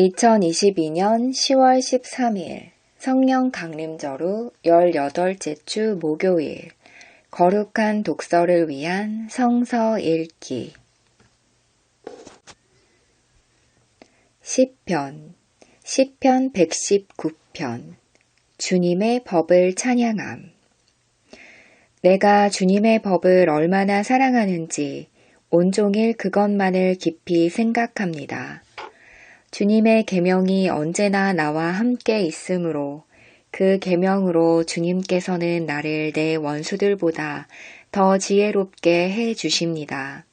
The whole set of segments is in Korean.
2022년 10월 13일 성령 강림절후 18째 주 목요일 거룩한 독서를 위한 성서 읽기 10편 10편 119편 주님의 법을 찬양함 내가 주님의 법을 얼마나 사랑하는지 온종일 그것만을 깊이 생각합니다. 주님의 계명이 언제나 나와 함께 있으므로 그 계명으로 주님께서는 나를 내 원수들보다 더 지혜롭게 해 주십니다.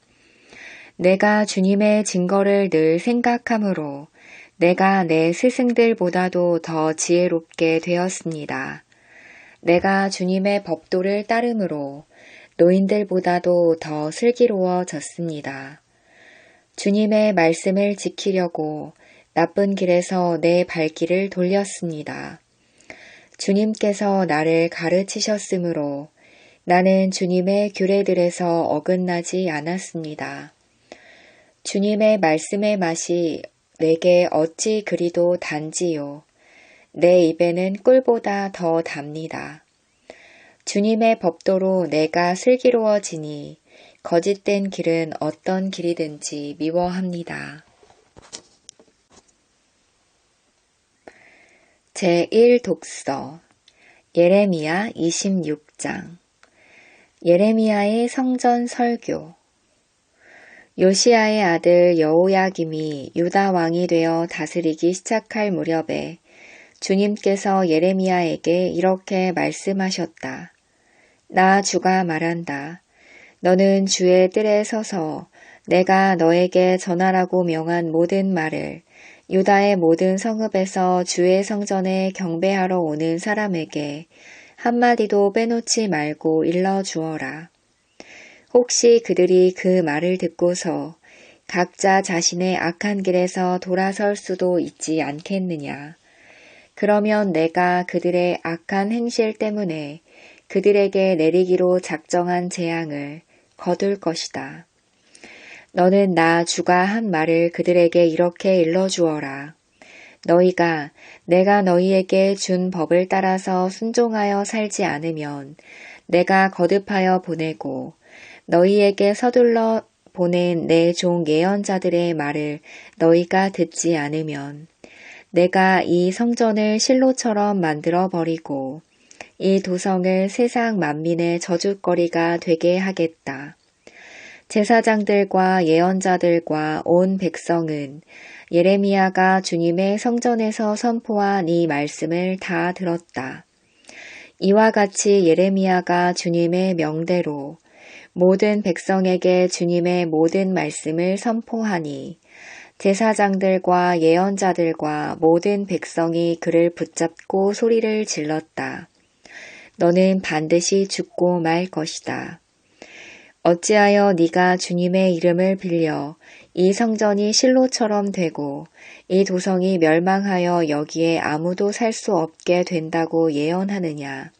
내가 주님의 증거를 늘 생각하므로 내가 내 스승들보다도 더 지혜롭게 되었습니다. 내가 주님의 법도를 따름으로 노인들보다도 더 슬기로워졌습니다. 주님의 말씀을 지키려고 나쁜 길에서 내 발길을 돌렸습니다. 주님께서 나를 가르치셨으므로 나는 주님의 규례들에서 어긋나지 않았습니다. 주님의 말씀의 맛이 내게 어찌 그리도 단지요. 내 입에는 꿀보다 더 답니다. 주님의 법도로 내가 슬기로워지니 거짓된 길은 어떤 길이든지 미워합니다. 제1 독서 예레미야 26장 예레미야의 성전 설교 요시아의 아들 여호야김이 유다 왕이 되어 다스리기 시작할 무렵에 주님께서 예레미야에게 이렇게 말씀하셨다. 나 주가 말한다. 너는 주의 뜰에 서서 내가 너에게 전하라고 명한 모든 말을 유다의 모든 성읍에서 주의 성전에 경배하러 오는 사람에게 한마디도 빼놓지 말고 일러 주어라. 혹시 그들이 그 말을 듣고서 각자 자신의 악한 길에서 돌아설 수도 있지 않겠느냐. 그러면 내가 그들의 악한 행실 때문에 그들에게 내리기로 작정한 재앙을 거둘 것이다. 너는 나 주가 한 말을 그들에게 이렇게 일러주어라. 너희가 내가 너희에게 준 법을 따라서 순종하여 살지 않으면 내가 거듭하여 보내고 너희에게 서둘러 보낸 내 종 예언자들의 말을 너희가 듣지 않으면 내가 이 성전을 실로처럼 만들어 버리고 이 도성을 세상 만민의 저주거리가 되게 하겠다. 제사장들과 예언자들과 온 백성은 예레미야가 주님의 성전에서 선포한 이 말씀을 다 들었다. 이와 같이 예레미야가 주님의 명대로 모든 백성에게 주님의 모든 말씀을 선포하니 제사장들과 예언자들과 모든 백성이 그를 붙잡고 소리를 질렀다. 너는 반드시 죽고 말 것이다. 어찌하여 네가 주님의 이름을 빌려 이 성전이 실로처럼 되고 이 도성이 멸망하여 여기에 아무도 살 수 없게 된다고 예언하느냐.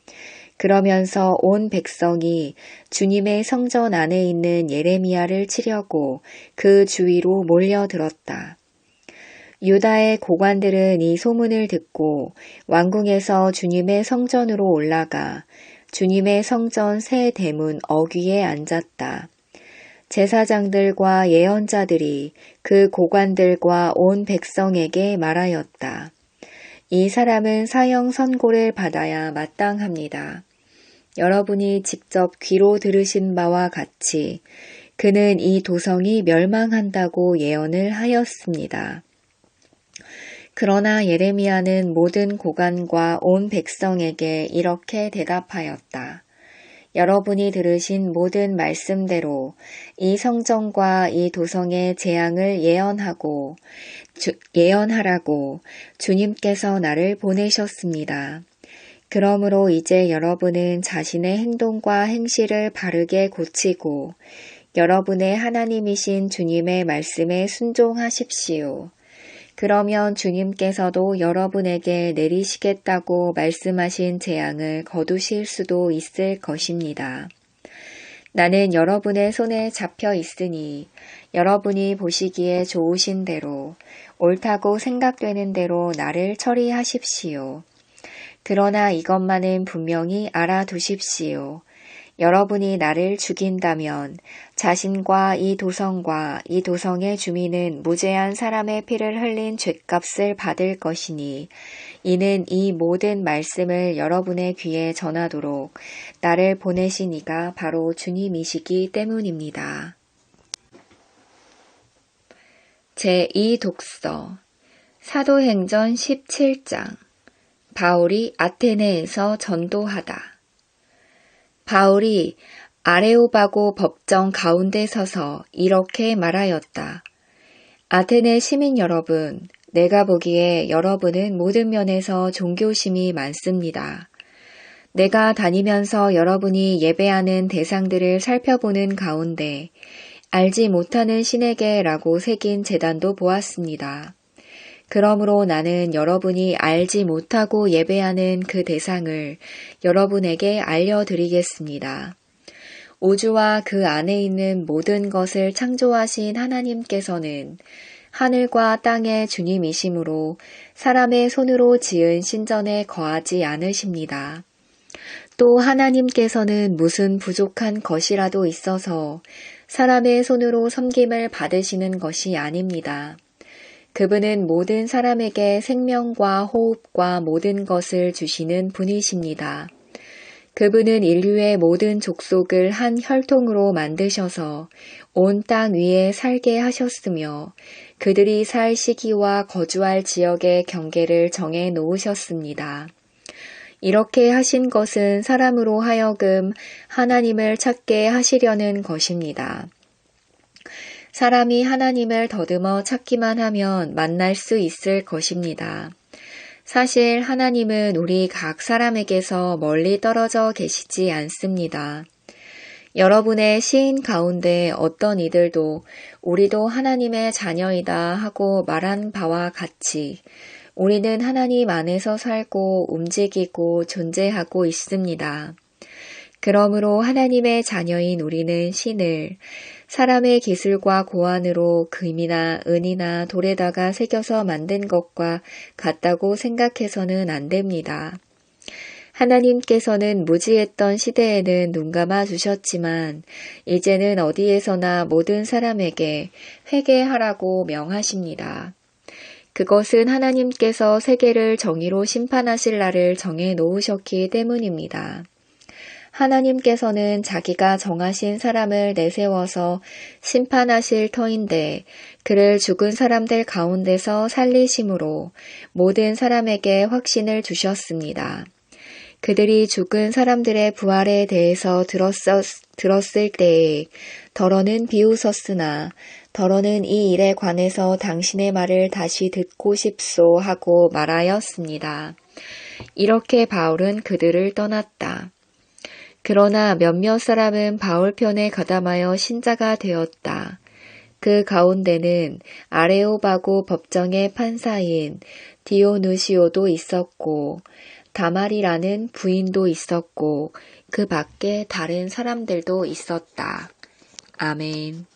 그러면서 온 백성이 주님의 성전 안에 있는 예레미야를 치려고 그 주위로 몰려들었다. 유다의 고관들은 이 소문을 듣고 왕궁에서 주님의 성전으로 올라가 주님의 성전 새 대문 어귀에 앉았다. 제사장들과 예언자들이 그 고관들과 온 백성에게 말하였다. 이 사람은 사형 선고를 받아야 마땅합니다. 여러분이 직접 귀로 들으신 바와 같이 그는 이 도성이 멸망한다고 예언을 하였습니다. 그러나 예레미야는 모든 고관과 온 백성에게 이렇게 대답하였다. 여러분이 들으신 모든 말씀대로 이 성전과 이 도성의 재앙을 예언하고 주, 예언하라고 주님께서 나를 보내셨습니다. 그러므로 이제 여러분은 자신의 행동과 행실을 바르게 고치고 여러분의 하나님이신 주님의 말씀에 순종하십시오. 그러면 주님께서도 여러분에게 내리시겠다고 말씀하신 재앙을 거두실 수도 있을 것입니다. 나는 여러분의 손에 잡혀 있으니 여러분이 보시기에 좋으신 대로 옳다고 생각되는 대로 나를 처리하십시오. 그러나 이것만은 분명히 알아두십시오. 여러분이 나를 죽인다면 자신과 이 도성과 이 도성의 주민은 무죄한 사람의 피를 흘린 죗값을 받을 것이니 이는 이 모든 말씀을 여러분의 귀에 전하도록 나를 보내신 이가 바로 주님이시기 때문입니다. 제2독서 사도행전 17장 바울이 아테네에서 전도하다. 바울이 아레오바고 법정 가운데 서서 이렇게 말하였다. 아테네 시민 여러분, 내가 보기에 여러분은 모든 면에서 종교심이 많습니다. 내가 다니면서 여러분이 예배하는 대상들을 살펴보는 가운데 알지 못하는 신에게라고 새긴 재단도 보았습니다. 그러므로 나는 여러분이 알지 못하고 예배하는 그 대상을 여러분에게 알려드리겠습니다. 우주와 그 안에 있는 모든 것을 창조하신 하나님께서는 하늘과 땅의 주님이심으로 사람의 손으로 지은 신전에 거하지 않으십니다. 또 하나님께서는 무슨 부족한 것이라도 있어서 사람의 손으로 섬김을 받으시는 것이 아닙니다. 그분은 모든 사람에게 생명과 호흡과 모든 것을 주시는 분이십니다. 그분은 인류의 모든 족속을 한 혈통으로 만드셔서 온 땅 위에 살게 하셨으며 그들이 살 시기와 거주할 지역의 경계를 정해 놓으셨습니다. 이렇게 하신 것은 사람으로 하여금 하나님을 찾게 하시려는 것입니다. 사람이 하나님을 더듬어 찾기만 하면 만날 수 있을 것입니다. 사실 하나님은 우리 각 사람에게서 멀리 떨어져 계시지 않습니다. 여러분의 시인 가운데 어떤 이들도 우리도 하나님의 자녀이다 하고 말한 바와 같이 우리는 하나님 안에서 살고 움직이고 존재하고 있습니다. 그러므로 하나님의 자녀인 우리는 신을 사람의 기술과 고안으로 금이나 은이나 돌에다가 새겨서 만든 것과 같다고 생각해서는 안 됩니다. 하나님께서는 무지했던 시대에는 눈 감아 주셨지만 이제는 어디에서나 모든 사람에게 회개하라고 명하십니다. 그것은 하나님께서 세계를 정의로 심판하실 날을 정해 놓으셨기 때문입니다. 하나님께서는 자기가 정하신 사람을 내세워서 심판하실 터인데 그를 죽은 사람들 가운데서 살리심으로 모든 사람에게 확신을 주셨습니다. 그들이 죽은 사람들의 부활에 대해서 들었었, 들었을 때에 더러는 비웃었으나 더러는 이 일에 관해서 당신의 말을 다시 듣고 싶소 하고 말하였습니다. 이렇게 바울은 그들을 떠났다. 그러나 몇몇 사람은 바울 편에 가담하여 신자가 되었다. 그 가운데는 아레오바고 법정의 판사인 디오누시오도 있었고 다말이라는 부인도 있었고 그 밖에 다른 사람들도 있었다. 아멘.